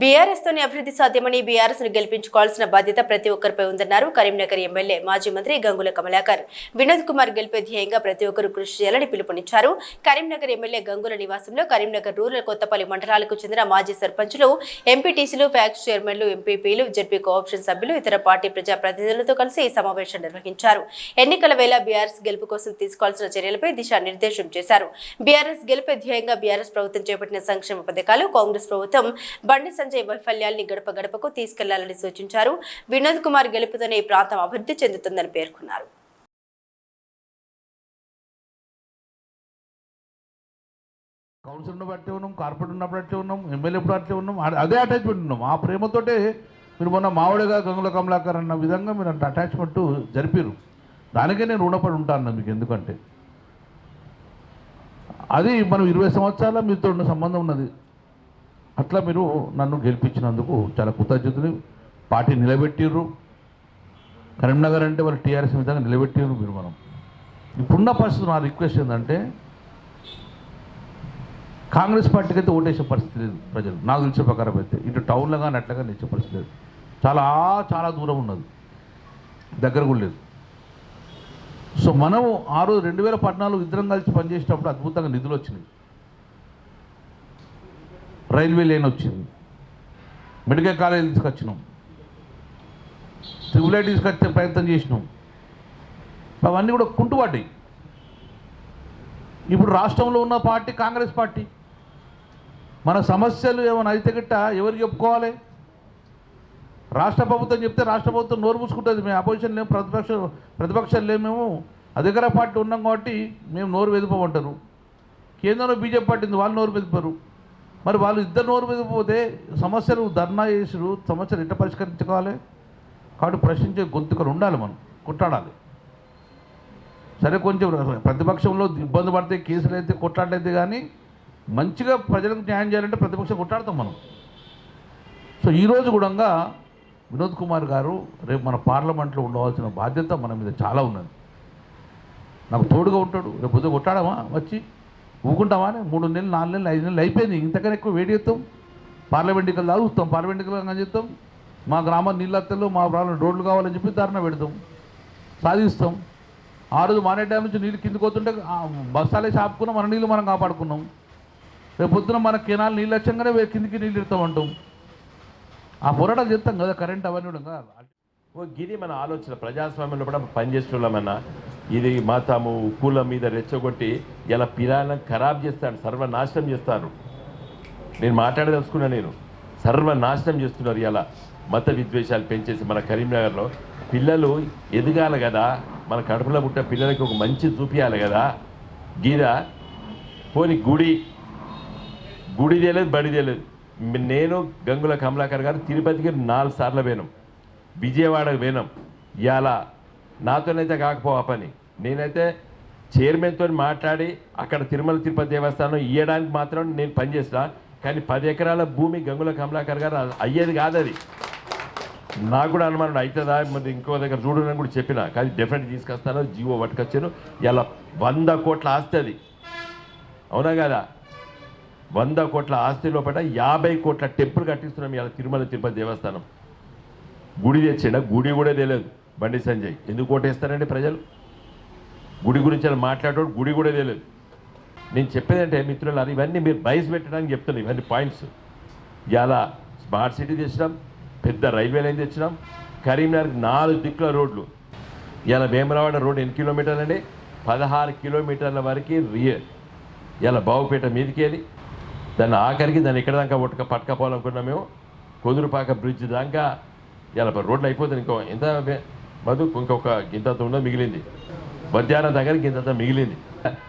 BRS తోని అభివృద్ధి సాధ్యమని బీఆర్ఎస్ను గెలిపించుకోవాల్సిన బాధ్యత ప్రతి ఒక్కరిపై ఉందన్నారు కరీంనగర్ ఎమ్మెల్యే మాజీ మంత్రి గంగుల కమలాకర్. వినోద్ కుమార్ గెలిపే ధ్యేయంగా ప్రతి ఒక్కరూ కృషి చేయాలని పిలుపునిచ్చారు. కరీంనగర్ ఎమ్మెల్యే గంగుల నివాసంలో కరీంనగర్ రూరల్ కొత్తపల్లి మండలాలకు చెందిన మాజీ సర్పంచులు ఎంపీటీసీలు ఫ్యాక్స్ చైర్మన్లు ఎంపీపీలు జడ్పీ కోఆప్షన్ సభ్యులు ఇతర పార్టీ ప్రజాప్రతినిధులతో కలిసి ఈ సమావేశం నిర్వహించారు. ఎన్నికల వేళ బీఆర్ఎస్ గెలుపు కోసం తీసుకోవాల్సిన చర్యలపై దిశానిర్దేశం చేశారు. బీఆర్ఎస్ గెలిపే ధ్యేయంగా బీఆర్ఎస్ ప్రభుత్వం చేపట్టిన సంక్షేమ పథకాలు కాంగ్రెస్ ప్రభుత్వం బండి సంజయ్ వైఫల్యాల్ని గడప గడపకు తీసుకెళ్ళాలని సూచించారు. వినోద్ కుమార్ గెలుపుతోనే ఈ ప్రాంతం అభివృద్ధి చెందుతుందని పేర్కొన్నారు. కౌన్సిల్ బట్టి ఉన్నాం కార్పొరేట్ ఉన్నప్పుడు అట్లే ఉన్నాం ఎమ్మెల్యే ఇప్పుడు అట్లే ఉన్నాం అదే- అదే అటాచ్మెంట్ ఉన్నాం. ఆ ప్రేమతోటే మీరు మొన్న మావిడగా గంగుల కమలాకర్ అన్న విధంగా మీరు అంత అటాచ్మెంట్ జరిపారు దానికే నేను రుణపడి ఉంటాను మీకు ఎందుకంటే. అది మనం ఇరవై సంవత్సరాల మీతో ఉన్న సంబంధం ఉన్నది. అట్లా మీరు నన్ను గెలిపించినందుకు చాలా కృతజ్ఞతలు. పార్టీ నిలబెట్టిర్రు. కరీంనగర్ అంటే వాళ్ళు టీఆర్ఎస్ విధంగా నిలబెట్టిర్రు మీరు మనం. ఇప్పుడున్న పరిస్థితి నా రిక్వెస్ట్ ఏంటంటే కాంగ్రెస్ పార్టీకి అయితే ఓటేసే పరిస్థితి లేదు ప్రజలు. నాకు తెలిసిన ప్రకారం అయితే. ఇటు టౌన్లో కానీ అట్లా కానీ ఇచ్చే పరిస్థితి లేదు. చాలా చాలా దూరం ఉన్నది. దగ్గర కూడా లేదు. సో మనము ఆ రోజు రెండు వేల పద్నాలుగు ఇద్దరం కలిసి పనిచేసేటప్పుడు అద్భుతంగా నిధులు వచ్చినాయి. రైల్వే లైన్ వచ్చింది. మెడికల్ కాలేజ్ తీసుకొచ్చినాం. ట్రిపుల్ ఐ తీసుకొచ్చే ప్రయత్నం చేసినాం. అవన్నీ కూడా కుంటుపడ్డాయి ఇప్పుడు రాష్ట్రంలో ఉన్న పార్టీ కాంగ్రెస్ పార్టీ. మన సమస్యలు ఏమైనా అయితే గిట్ట ఎవరు చెప్పుకోవాలి? రాష్ట్ర ప్రభుత్వం చెప్తే రాష్ట్ర ప్రభుత్వం నోరు మూసుకుంటుంది. మేము అపోజిషన్ లేము ప్రతిపక్ష ప్రతిపక్షాలు లేము మేము. అధికార పార్టీ ఉన్నాం కాబట్టి మేము నోరు వెదుపమంటారు. కేంద్రంలో బీజేపీ పార్టీ వాళ్ళు నోరు వెదిపారు. మరి వాళ్ళు ఇద్దరు నోరు మీద పోతే సమస్యలు ధర్నా చేసుడు సమస్యలు ఎట్లా పరిష్కరించుకోవాలి? కాబట్టి ప్రశ్నించే గొంతుకలు ఉండాలి మనం కొట్టాడాలి సరే కొంచెం ప్రతిపక్షంలో ఇబ్బంది పడితే కేసులు అయితే కొట్లాడలేదు కానీ మంచిగా ప్రజలకు న్యాయం చేయాలంటే ప్రతిపక్షం కొట్లాడతాం మనం. సో ఈరోజు కూడా వినోద్ కుమార్ గారు రేపు మన పార్లమెంట్లో ఉండవలసిన బాధ్యత మన మీద చాలా ఉన్నది. నాకు తోడుగా ఉంటాడు రేపు పొద్దు కొట్టాడమా వచ్చి ఊకుంటామా మూడు నెలలు నాలుగు నెలలు ఐదు నెలలు అయిపోయింది. ఇంతకన్నా ఎక్కువ వేడి చేస్తాం. పార్లమెంట్ ఎన్నికలు తాగుతాం పార్లమెంట్ ఎన్నికలు చేస్తాం? మా గ్రామం నీళ్ళు మా ప్రాంతం రోడ్లు కావాలని చెప్పి ధర్నా పెడతాం. సాధిస్తాం. ఆ రోజు మానే డ్యామ్ నుంచి నీళ్ళు కిందకి పోతుంటే బస్తాలే ఆపుకున్నాం. మన నీళ్ళు మనం కాపాడుకున్నాం. రేపు పొద్దున మన కెనాల్ నీళ్ళు వచ్చాగానే కిందికి నీళ్ళు ఇడతామంటాం ఆ పోరాటాలు చెప్తాం కదా కరెంట్ అవన్నీ కూడా. కదా. ఓ గిది మన ఆలోచన. ప్రజాస్వామ్యంలో కూడా పనిచేస్తున్నామన్నా. ఇది మా తాము కూల మీద రెచ్చగొట్టి ఇలా పిల్లలను ఖరాబ్ చేస్తాడు సర్వనాశనం చేస్తారు నేను మాట్లాడదలుచుకున్నా నేను. సర్వనాశనం చేస్తున్నారు ఇలా మత విద్వేషాలు పెంచేసి మన కరీంనగర్లో. పిల్లలు ఎదగాలి కదా. మన కడుపులో పుట్ట పిల్లలకి ఒక మంచి చూపించాలి కదా. గీద పోని గుడి. గుడి తెలియదు బడి తెలియదు నేను గంగుల కమలాకర్ గారు తిరుపతికి నాలుగు సార్లు పోయినాం. విజయవాడకు పోయినాం. ఇలా నాతోనైతే కాకపోవా పని. నేనైతే చైర్మన్తో మాట్లాడి అక్కడ తిరుమల తిరుపతి దేవస్థానం ఇవ్వడానికి మాత్రం నేను పనిచేసిన కానీ పది ఎకరాల భూమి గంగుల కమలాకర్ గారు అయ్యేది కాదు అది నాకు కూడా అనుమానం అవుతుందా మరి ఇంకో దగ్గర చూడని కూడా చెప్పిన. కానీ డెఫినెట్ తీసుకొస్తాను. జీవో పట్టుకొచ్చాను ఇలా వంద కోట్ల ఆస్తి అది. అవునా కదా? వంద కోట్ల ఆస్తి లోపల యాభై కోట్ల టెంపుల్ కట్టిస్తున్నాం ఇలా తిరుమల తిరుపతి దేవస్థానం. గుడి తెచ్చిండ? గుడి కూడా తెలియదు. బండి సంజయ్. ఎందుకు ఓటేస్తారండి ప్రజలు? గుడి గురించి అలా మాట్లాడేవాడు గుడి కూడా తెలియదు నేను చెప్పేదంటే మిత్రులు అది ఇవన్నీ మీరు బయస్ పెట్టడానికి చెప్తున్నాను ఇవన్నీ పాయింట్స్. ఇలా స్మార్ట్ సిటీ తెచ్చినాం పెద్ద రైల్వే లైన్ తెచ్చినాం కరీంనగర్కి నాలుగు దిక్కుల రోడ్లు. ఇలా వేమరావాడ రోడ్ ఎన్ని కిలోమీటర్లు అండి? పదహారు కిలోమీటర్ల వరకు రియ ఇలా బావుపేట మీదకి వెళ్ళి దాన్ని ఆఖరికి దాన్ని ఇక్కడ దాకా పట్టుక పట్టుకపోవాలనుకున్నాం మేము. కొదురుపాక బ్రిడ్జ్ దాకా ఇలా రోడ్లు అయిపోతుంది ఇంకో. ఎంత వే- మధు ఇంకొక గింతంత మిగిలింది. మధ్యాహ్నం దగ్గర గింతంత మిగిలింది.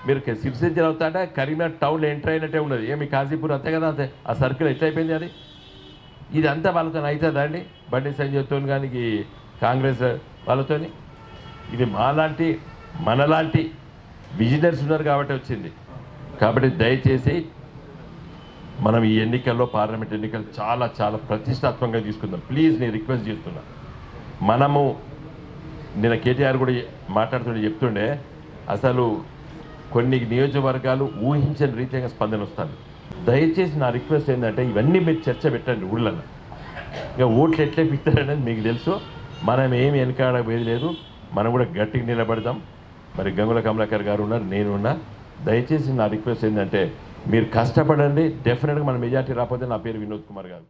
మీరు సిరిసిరి అవుతాంటే కరీంనగర్ టౌన్లో ఎంటర్ అయినట్టే ఉన్నది. ఏమి కాజీపూర్ అంతే కదా? అంతే. ఆ సర్కిల్ ఎట్లయిపోయింది అది? ఇది అంతా వాళ్ళతో అవుతుందా అండి? బండి సంజయ్తో కానీ కాంగ్రెస్ వాళ్ళతోని? ఇది మాలాంటి మనలాంటి విజినర్స్ ఉన్నారు కాబట్టి వచ్చింది. కాబట్టి దయచేసి మనం ఈ ఎన్నికల్లో పార్లమెంట్ ఎన్నికలు చాలా చాలా ప్రతిష్టాత్మకంగా తీసుకుందాం. ప్లీజ్ నేను రిక్వెస్ట్ చేస్తున్నా. మనము నిన్న కేటీఆర్ కూడా మాట్లాడుతుండే చెప్తుండే అసలు కొన్ని నియోజకవర్గాలు ఊహించని రీతిగా స్పందన వస్తాను దయచేసి నా రిక్వెస్ట్ ఏంటంటే ఇవన్నీ మీరు చర్చ పెట్టండి ఊళ్ళలో ఇంకా ఓట్లు ఎట్లా పిస్తారనేది మీకు తెలుసు. మనం ఏమి వెనకాడబోయేది లేదు. మనం కూడా గట్టిగా నిలబడదాం. మరి గంగుల కమలాకర్ గారు ఉన్నారు నేను ఉన్నా. దయచేసి నా రిక్వెస్ట్ ఏంటంటే మీరు కష్టపడండి. డెఫినెట్గా మన మెజార్టీ రాకపోతే నా పేరు వినోద్ కుమార్ గారు.